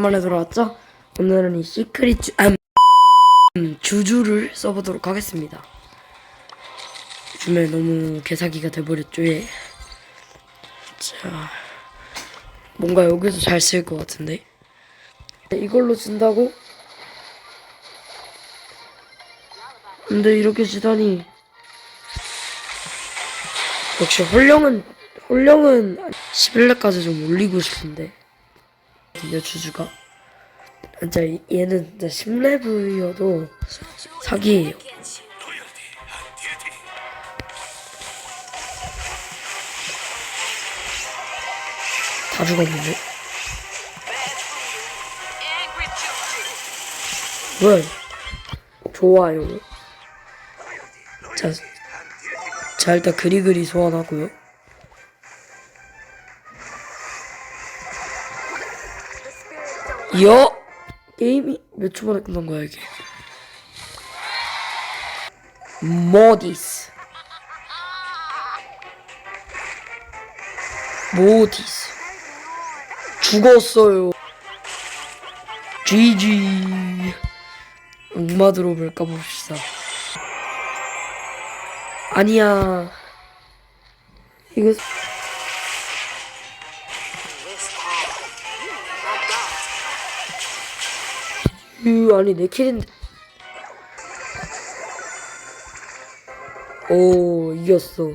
오랜만에 돌아왔죠? 오늘은 이 시크릿 주, 음, 주주를 써보도록 하겠습니다. 요즘에 너무 개사기가 돼버렸죠, 얘. 자, 뭔가 여기서 잘 쓸 것 같은데? 이걸로 쓴다고? 근데 이렇게 지다니. 역시 홀령은, 홀령은 11레까지 좀 올리고 싶은데. 이 주주가. 진짜 이- 얘는 진짜 10레브여도 사기예요. 다 죽었는데? 왜? 좋아요. 자, 자 일단 그리그리 소환하고요. 여 게임이 몇 초 만에 끝난 거야 이게? 모디스 모디스 죽었어요. GG 악마 들어볼까 봅시다. 아니야. 이거 으 아니 내 킬인데. 오 이겼어.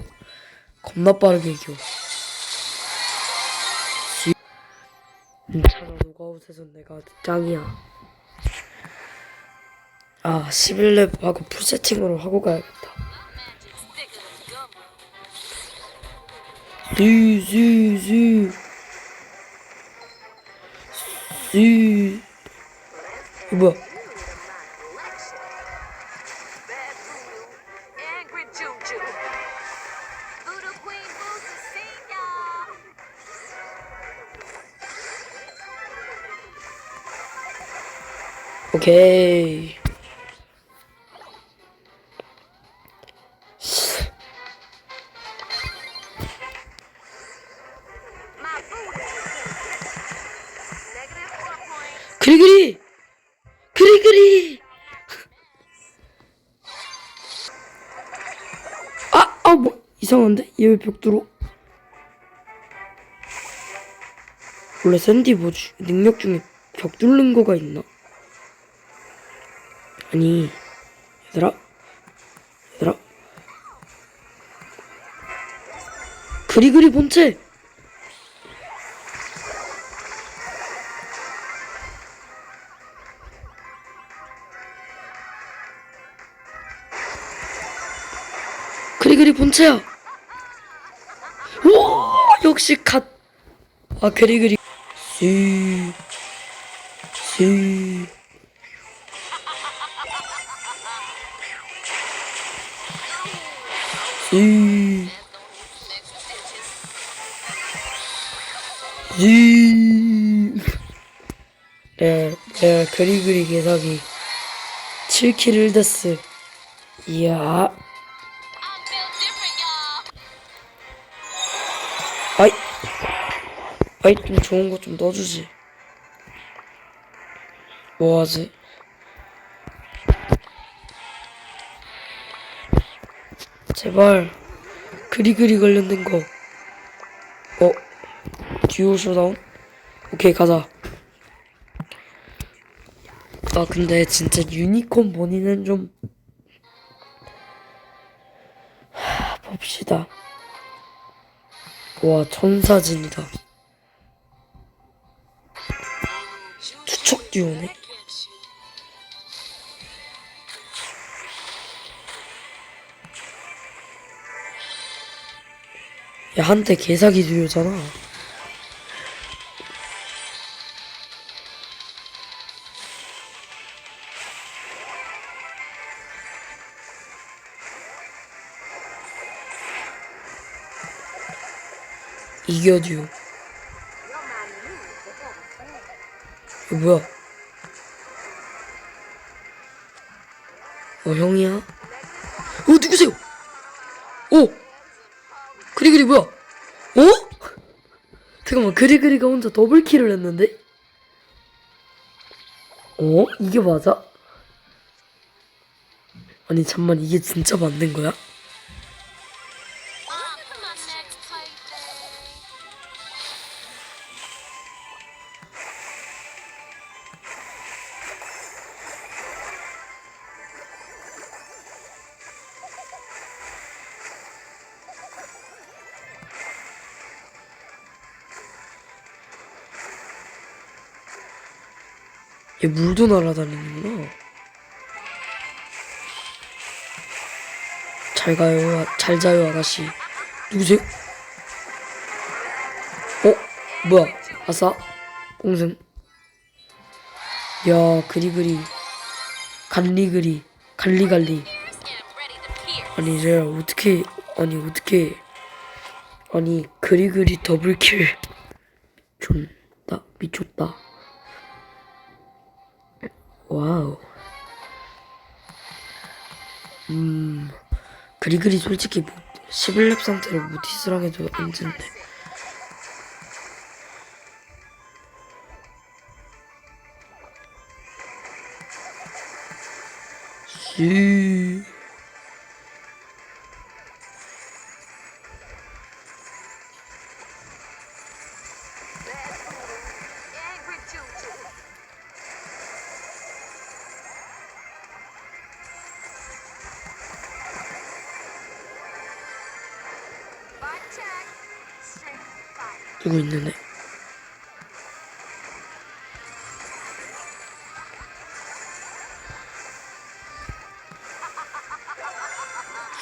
겁나 빠르게 이겨. 괜찮아 노가웃에서 내가 짱이야. 아 11렙 하고 풀세팅으로 하고 가야겠다. 슈슈슈 슈 이거 아아뭐 이상한데? 얘 왜벽 뚫어 원래 샌디 뭐지 능력 중에 벽 뚫는 거가 있나? 아니 얘들아. 얘들아. 그리그리 본체 그리그리 본체야. 오 역시 갓. 아 그리 그리. 씨. 씨. 씨. 씨. 네, 네, 그리 그리 개사기 7킬 1데스. 이야. 아이 좀 좋은 거 좀 넣어주지 뭐 하지? 제발 그리그리 관련된 거 어? 듀오 쇼다운? 오케이 가자 아 근데 진짜 유니콘 본인은 좀 하, 봅시다 와 천사진이다 듀오네. 야 한때 개사기 듀오잖아. 이겨 듀오 이거 뭐야? 어 형이야? 어 누구세요? 오 그리그리 뭐야? 어? 잠깐만 그리그리가 혼자 더블킬을 했는데? 어? 이게 맞아? 아니 잠만 이게 진짜 맞는 거야? 얘 물도 날아다니는구나. 잘 가요, 아- 잘 자요, 아가씨. 누구세요? 어? 뭐야? 아싸? 꽁승. 야, 그리그리. 갈리그리. 갈리갈리. 아니, 제가 어떻게, 아니, 어떻게. 아니, 그리그리 더블킬. 존나, 미쳤다. 와우. 음, 그리그리 솔직히 뭐, 11렙 상태로 모티스랑 해도 안진데. 씨. Fire. 누구 있는 애?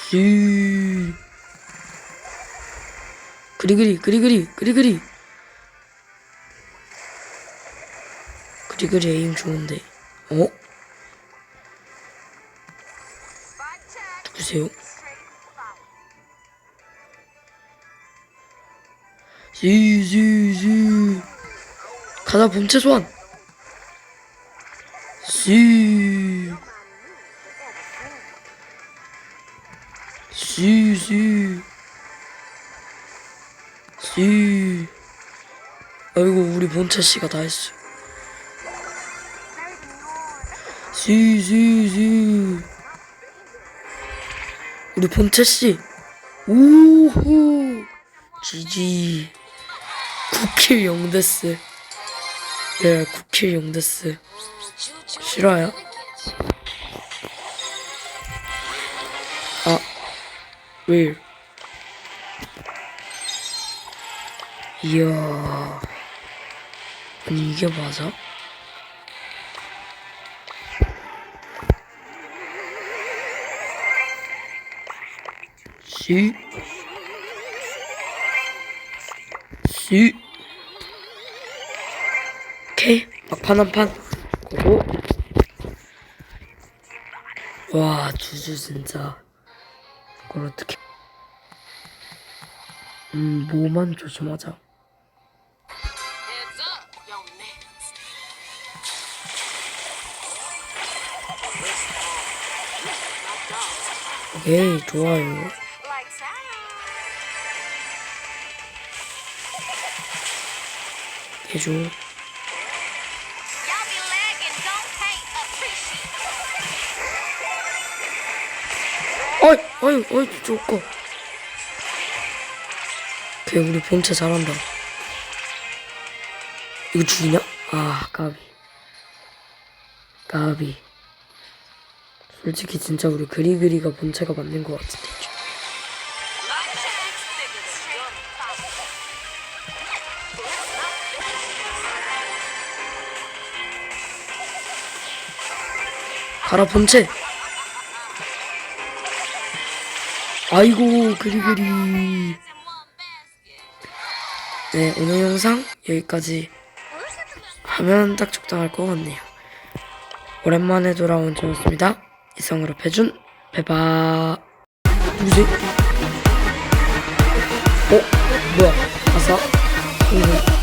씨. 그리그리 그리그리 그리그리 그리그리 에임 좋은데 어? 누구세요? 씨씨씨 가자 본체 소환. 씨 씨씨 씨 아이고 우리 본체 씨가 다 했어. 씨씨씨 우리 본체 씨. 우후. 지지 9킬 0데스 예 9킬 0데스 싫어요? 아 왜? 이야 아니 이게 맞아? 씨 씨. 오케이. 막판 한 판. 고고. 와 주주 진짜. 이걸 어떻게. 음 뭐만 조심하자. 오케이 좋아요 해줘. 어이 어이 어이 좋고 오케이 우리 본체 잘한다. 이거 죽이냐? 아 까비. 까비. 솔직히 진짜 우리 그리그리가 본체가 맞는 것 같은데 가라 본체 아이고 그리그리. 네 오늘 영상 여기까지 하면 딱 적당할 것 같네요 오랜만에 돌아온 저였습니다 이성으로 패준 배바 누구지? 어? 뭐야 아싸 응.